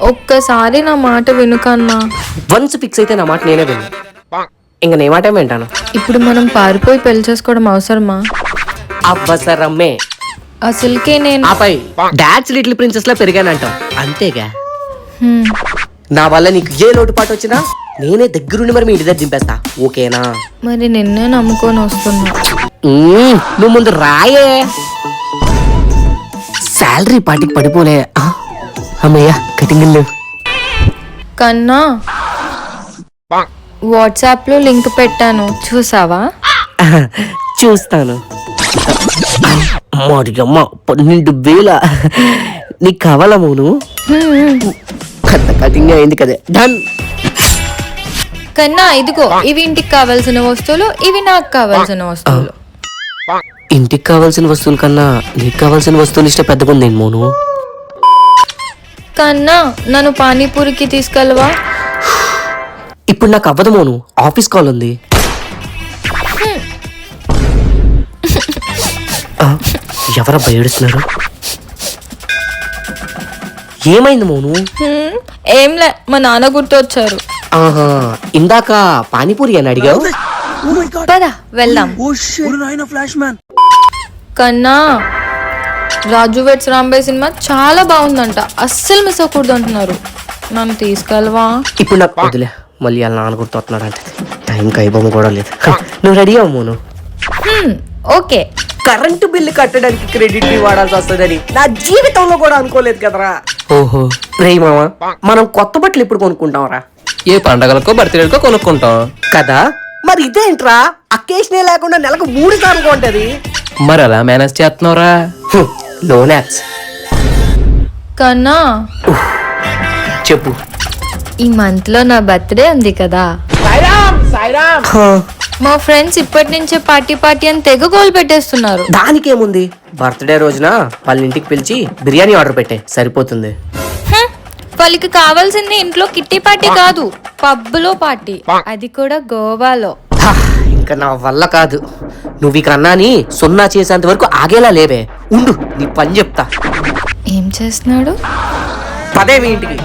ఒక్కసారి నా మాట విను కన్నా. వన్స్ ఫిక్స్ అయితే నా మాట నేనే విను. ఇంక నీ మాట వింటాను? ఇప్పుడు మనం పారిపోయి పెళ్ళి చేసుకోవడం అవసరమా? అవసరమే. అసలుకే నేను ఆపై డాడ్స్ లిటిల్ ప్రిన్సెస్ లా పెరిగానంటావు. అంతేగా? హ్మ్. నా వల్ల నీకు ఏ లోటుపాటు వచ్చినా నేనే దగ్గరుండి మరి మీ ఇంటి దగ్గర దింపేస్తా. ఓకేనా? మరి నిన్నే నమ్ముకొని వస్తున్నా. మ్మ్, నువ్వు ముందు రాయే. శాలరీ పాటికి పడిపోలే. ఆ, అమ్మయ్య కటింగ్ కన్నా వాట్సాప్లో లింక్ పెట్టాను. చూసావా? చూస్తాను. అమ్మ పన్నెండు వేల. నీకు కావాలా మోను. కథ కటింగ్ అయింది కదే. డన్. కన్నా ఇదిగో ఇవి ఇంటికి కావాల్సిన వస్తువులు ఇవి నాకు కావాల్సిన వస్తువులు. ఇంటికి కావాల్సిన వస్తువుల కన్నా నీకు కావాల్సిన వస్తువులు ఇష్టం పెద్దగా ఉంది మోను? కన్నా నన్ను పానీపూరికి తీసుకెళ్ళవా? ఇప్పుడు నాకు అవ్వదు మోను. ఆఫీస్ కాల్ ఉంది. ఎవరబ్బా ఏడుస్తున్నారు? ఏమైంది మోను. ఏంలే మా నాన్న గుర్తొచ్చారు. ఆహా ఇందాక పానీపూరి అని అడిగావు? పద వెళ్దాం. కన్నా రాజు వెట్స్ రాంబాయ్ సినిమా చాలా బాగుందంట. అస్సలు మిస్ అవ్వకూడదు అంటున్నారు. నన్ను తీసుకెళ్ళవా? ఇప్పుడు నాకు వదిలే మళ్ళీ వాళ్ళ నాన్న గుర్తొస్తున్నాడు అంటే టైంకి అయిపోము కూడా లేదు. నువ్వు రెడీ అవ్వను హ్మ్, ఓకే. కరెంటు బిల్లు కట్టడానికి క్రెడిట్ బి వాడాల్సి వస్తుందని నా జీవితంలో కూడా అనుకోలేదు కదరా. ఓహో రే మామ మనం కొత్త బట్టలు ఎప్పుడు కొనుక్కుంటాంరా? ఏ పండగలకో బర్త్డేలకో కొనుక్కుంటాం. కదా? మరి ఇదేంట్రా? అకేషనే లేకుండా నెలకు మూడు సార్లు కొంటది. మరి అలా మేనేజ్ చేస్తున్నావురా? లోన్ యాప్స్ కన్నా చెప్పు. ఈ మంత్లో నా బర్త్డే ఉంది కదా. హ, మా ఫ్రెండ్స్ ఇప్పటి నుంచే పార్టీ పార్టీ అని తెగ గోల్ పెట్టేస్తున్నారు. దానికేముంది? బర్త్డే రోజున వాళ్ళ ఇంటికి పిలిచి బిర్యానీ ఆర్డర్ పెట్టే. సరిపోతుంది. వాళ్ళకి కావాల్సింది ఇంట్లో కిట్టి పార్టీ కాదు పబ్బులో పార్టీ. అది కూడా గోవాలో. ఇంకా నా వల్ల కాదు. నువ్వు ఇక అన్నాని సున్నా చేసేంత వరకు ఆగేలా లేవే. ఉండు నీ పని చెప్తా. ఏం చేస్తున్నాడు? పదే మీ ఇంటికి.